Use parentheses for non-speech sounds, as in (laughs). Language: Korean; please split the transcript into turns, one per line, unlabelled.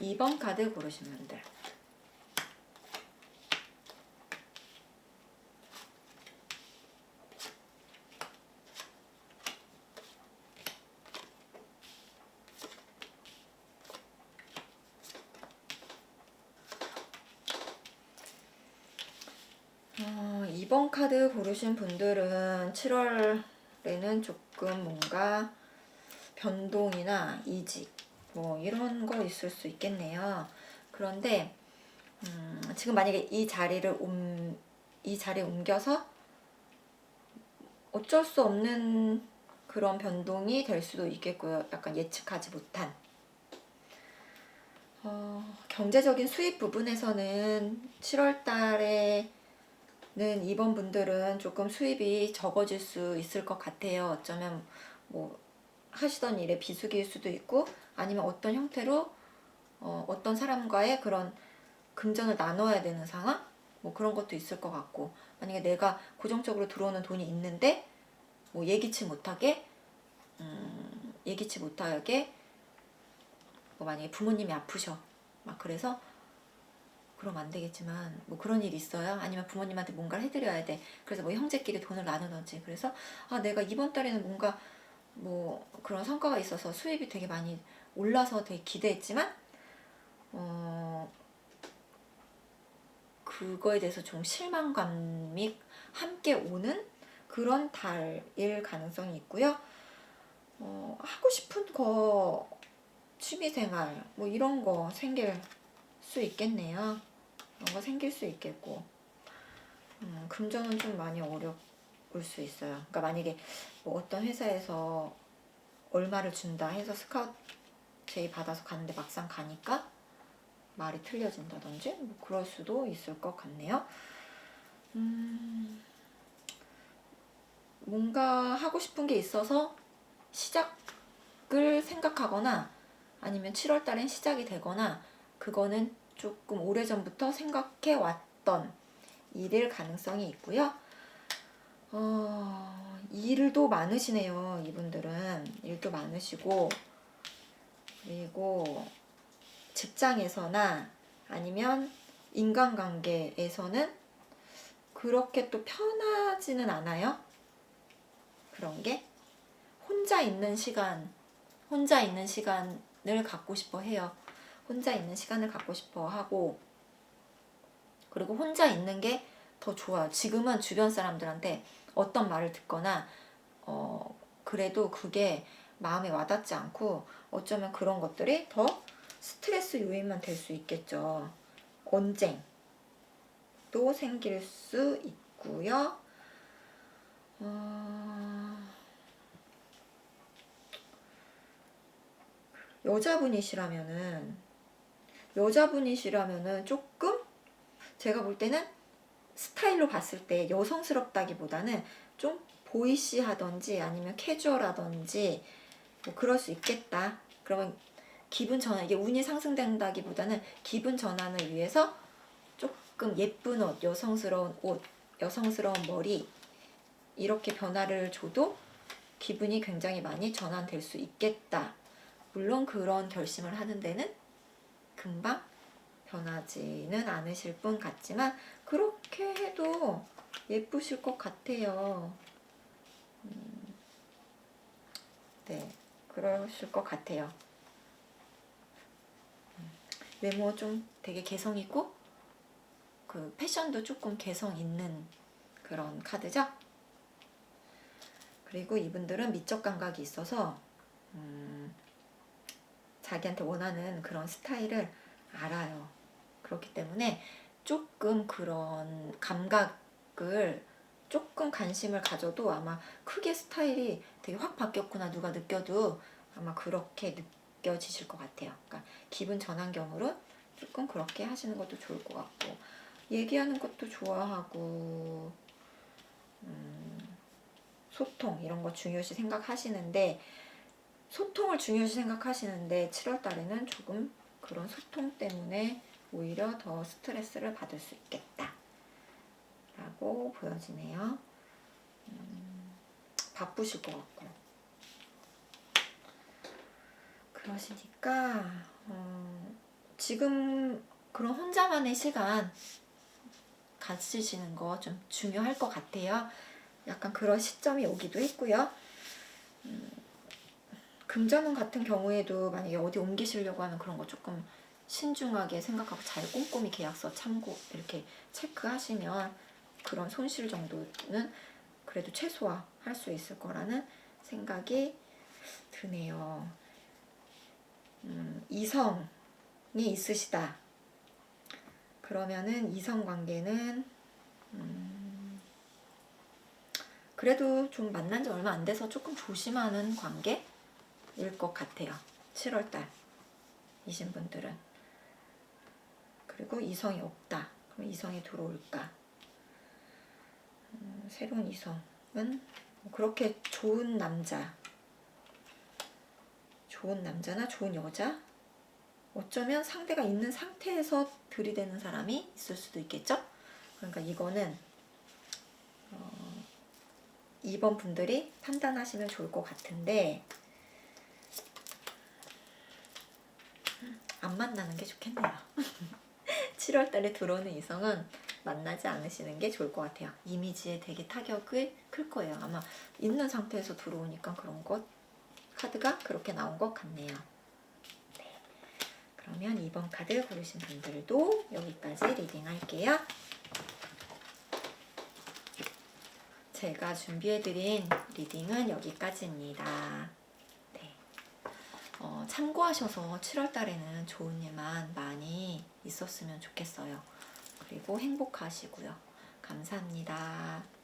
2번 카드 분들. 어, 2번 카드 고르신 분들은 7월에는 조금 뭔가 변동이나 이직 뭐 이런 거 있을 수 있겠네요. 그런데 음, 지금 만약에 이 자리를 옮, 이 자리에 옮겨서 어쩔 수 없는 그런 변동이 될 수도 있겠고요. 약간 예측하지 못한. 어, 경제적인 수입 부분에서는 7월 달에는 이번 분들은 조금 수입이 적어질 수 있을 것 같아요. 어쩌면 뭐 하시던 일에 비수기일 수도 있고 아니면 어떤 형태로 어, 어떤 사람과의 그런 금전을 나눠야 되는 상황? 뭐 그런 것도 있을 것 같고. 만약에 내가 고정적으로 들어오는 돈이 있는데 뭐 예기치 못하게 음, 예기치 못하게 뭐 만약에 부모님이 아프셔. 막 그래서 그러면 안 되겠지만 뭐 그런 일이 있어요? 아니면 부모님한테 뭔가를 해드려야 돼. 그래서 뭐 형제끼리 돈을 나누든지. 그래서 아 내가 이번 달에는 뭔가 뭐 그런 성과가 있어서 수입이 되게 많이 올라서 되게 기대했지만 어 그거에 대해서 좀 실망감이 함께 오는 그런 달일 가능성이 있고요. 어, 하고 싶은 거 취미생활 뭐 이런 거 생길 수 있겠네요. 그런 거 생길 수 있겠고 음, 금전은 좀 많이 어려울 수 있어요. 그러니까 만약에 뭐 어떤 회사에서 얼마를 준다 해서 스카우 트 제의 받아서 가는데 막상 가니까 말이 틀려진다든지 뭐 그럴 수도 있을 것 같네요. 음, 뭔가 하고 싶은 게 있어서 시작을 생각하거나 아니면 7월 달엔 시작이 되거나 그거는 조금 오래전부터 생각해 왔던 일일 가능성이 있고요. 어, 일도 많으시네요. 이분들은 일도 많으시고 그리고 직장에서나 아니면 인간관계에서는 그렇게 또 편하지는 않아요. 그런 게 혼자 있는 시간, 혼자 있는 시간을 갖고 싶어 해요. 혼자 있는 시간을 갖고 싶어 하고 그리고 혼자 있는 게 더 좋아요. 지금은 주변 사람들한테 어떤 말을 듣거나 어 그래도 그게 마음에 와닿지 않고 어쩌면 그런 것들이 더 스트레스 요인만 될 수 있겠죠. 언쟁도 생길 수 있고요. 어... 여자분이시라면은 여자분이시라면은 조금 제가 볼 때는 스타일로 봤을 때 여성스럽다기보다는 좀 보이시하던지 아니면 캐주얼하던지 뭐 그럴 수 있겠다. 그러면 기분 전환 이게 운이 상승된다기보다는 기분 전환을 위해서 조금 예쁜 옷, 여성스러운 옷, 여성스러운 머리 이렇게 변화를 줘도 기분이 굉장히 많이 전환될 수 있겠다. 물론 그런 결심을 하는 데는 금방 변하지는 않으실 분 같지만 그렇게 해도 예쁘실 것 같아요. 음, 네, 그러실 것 같아요. 음, 외모 좀 되게 개성 있고 그 패션도 조금 개성 있는 그런 카드죠. 그리고 이분들은 미적 감각이 있어서 음, 자기한테 원하는 그런 스타일을 알아요. 그렇기 때문에 조금 그런 감각을 조금 관심을 가져도 아마 크게 스타일이 되게 확 바뀌었구나 누가 느껴도 아마 그렇게 느껴지실 것 같아요. 그러니까 기분 전환경으로 조금 그렇게 하시는 것도 좋을 것 같고 얘기하는 것도 좋아하고 음, 소통 이런 거 중요시 생각하시는데 소통을 중요시 생각하시는데 7월 달에는 조금 그런 소통 때문에 오히려 더 스트레스를 받을 수 있겠다. 라고 보여지네요. 음, 바쁘실 것 같고. 그러시니까, 어, 지금 그런 혼자만의 시간 가지시는 거 좀 중요할 것 같아요. 약간 그런 시점이 오기도 했고요. 음, 금전운 같은 경우에도 만약에 어디 옮기시려고 하면 그런 거 조금 신중하게 생각하고 잘 꼼꼼히 계약서 참고 이렇게 체크하시면 그런 손실 정도는 그래도 최소화할 수 있을 거라는 생각이 드네요. 음, 이성이 있으시다. 그러면은 이성 관계는 음, 그래도 좀 만난 지 얼마 안 돼서 조금 조심하는 관계일 것 같아요. 7월 달 이신 분들은 그리고 이성이 없다. 그럼 이성이 들어올까? 음, 새로운 이성은 뭐 그렇게 좋은 남자, 좋은 남자나 좋은 여자 어쩌면 상대가 있는 상태에서 들이대는 사람이 있을 수도 있겠죠? 그러니까 이거는 어, 2번 분들이 판단하시면 좋을 것 같은데 안 만나는 게 좋겠네요. (laughs) 7월 달에 들어오는 이성은 만나지 않으시는 게 좋을 것 같아요. 이미지에 되게 타격을 클 거예요. 아마 있는 상태에서 들어오니까 그런 것 카드가 그렇게 나온 것 같네요. 그러면 2번 카드 고르신 분들도 여기까지 리딩 할게요. 제가 준비해드린 리딩은 여기까지입니다. 네. 어, 참고하셔서 7월 달에는 좋은 일만 많이 있었으면 좋겠어요. 그리고 행복하시고요. 감사합니다.